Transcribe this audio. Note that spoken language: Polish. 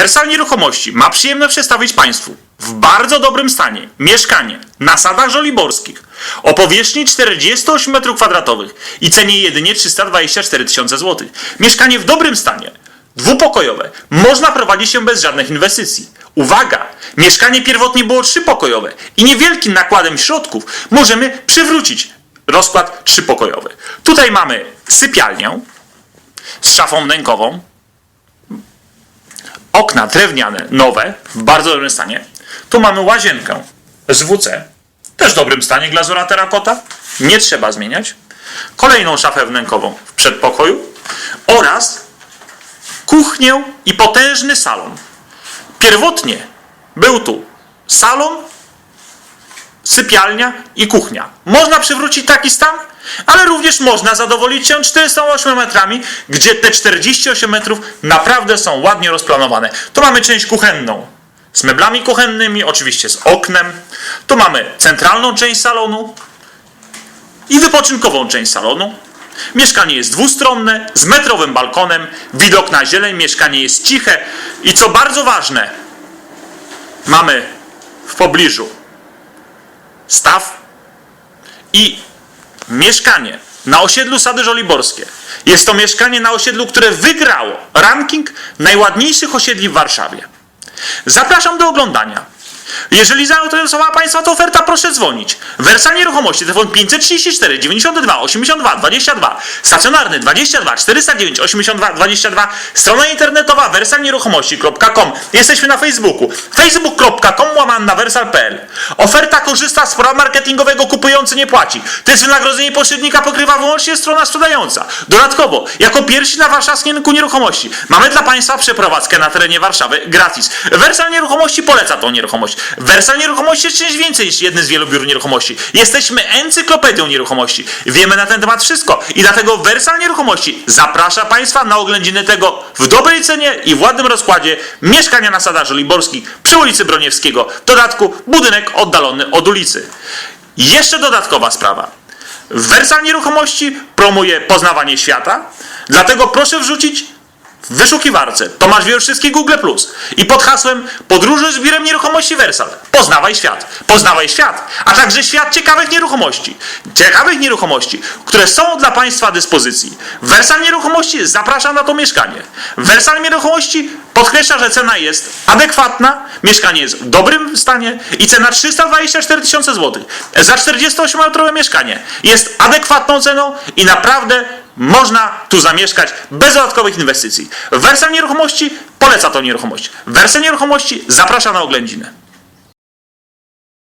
Wersal Nieruchomości ma przyjemność przedstawić Państwu w bardzo dobrym stanie mieszkanie na sadach żoliborskich o powierzchni 48 m2 i cenie jedynie 324 tysiące złotych. Mieszkanie w dobrym stanie, dwupokojowe, można prowadzić się bez żadnych inwestycji. Uwaga! Mieszkanie pierwotnie było trzypokojowe i niewielkim nakładem środków możemy przywrócić rozkład trzypokojowy. Tutaj mamy sypialnię z szafą wnękową, okna drewniane, nowe, w bardzo dobrym stanie. Tu mamy łazienkę z WC, też w dobrym stanie, glazura terakota, nie trzeba zmieniać. Kolejną szafę wnękową w przedpokoju oraz kuchnię i potężny salon. Pierwotnie był tu salon, sypialnia i kuchnia. Można przywrócić taki stan, ale również można zadowolić się 408 metrami, gdzie te 48 metrów naprawdę są ładnie rozplanowane. Tu mamy część kuchenną z meblami kuchennymi, oczywiście z oknem. Tu mamy centralną część salonu i wypoczynkową część salonu. Mieszkanie jest dwustronne, z metrowym balkonem, widok na zieleń, mieszkanie jest ciche i co bardzo ważne, mamy w pobliżu staw i mieszkanie na osiedlu Sady Żoliborskie. Jest to mieszkanie na osiedlu, które wygrało ranking najładniejszych osiedli w Warszawie. Zapraszam do oglądania. Jeżeli zainteresowała Państwa ta oferta, proszę dzwonić. Wersal Nieruchomości, telefon 534 92 82 22, stacjonarny 22 409 82 22, strona internetowa wersalnieruchomości.com. Jesteśmy na Facebooku. facebook.com łamane na wersal.pl. Oferta korzysta z prawa marketingowego, kupujący nie płaci. Też wynagrodzenie pośrednika pokrywa wyłącznie strona sprzedająca. Dodatkowo, jako pierwsi na warszawskim rynku nieruchomości, mamy dla Państwa przeprowadzkę na terenie Warszawy gratis. Wersal Nieruchomości poleca tą nieruchomość. Wersal Nieruchomości jest czymś więcej niż jednym z wielu biur nieruchomości. Jesteśmy encyklopedią nieruchomości. Wiemy na ten temat wszystko i dlatego Wersal Nieruchomości zaprasza Państwa na oględziny tego w dobrej cenie i w ładnym rozkładzie mieszkania na Sadach Żoliborskich przy ulicy Broniewskiego. W dodatku budynek oddalony od ulicy. Jeszcze dodatkowa sprawa. Wersal Nieruchomości promuje poznawanie świata, dlatego proszę wrzucić w wyszukiwarce Tomasz Wieruszewski Google Plus i pod hasłem Podróże z biurem nieruchomości Wersal. Poznawaj świat. Poznawaj świat, a także świat ciekawych nieruchomości. Ciekawych nieruchomości, które są dla Państwa dyspozycji. Wersal Nieruchomości zaprasza na to mieszkanie. Wersal Nieruchomości podkreśla, że cena jest adekwatna, mieszkanie jest w dobrym stanie i cena 324 tysiące złotych za 48-metrowe mieszkanie jest adekwatną ceną i naprawdę można tu zamieszkać bez dodatkowych inwestycji. Wersal Nieruchomości poleca tą nieruchomość. Wersal Nieruchomości zaprasza na oględziny.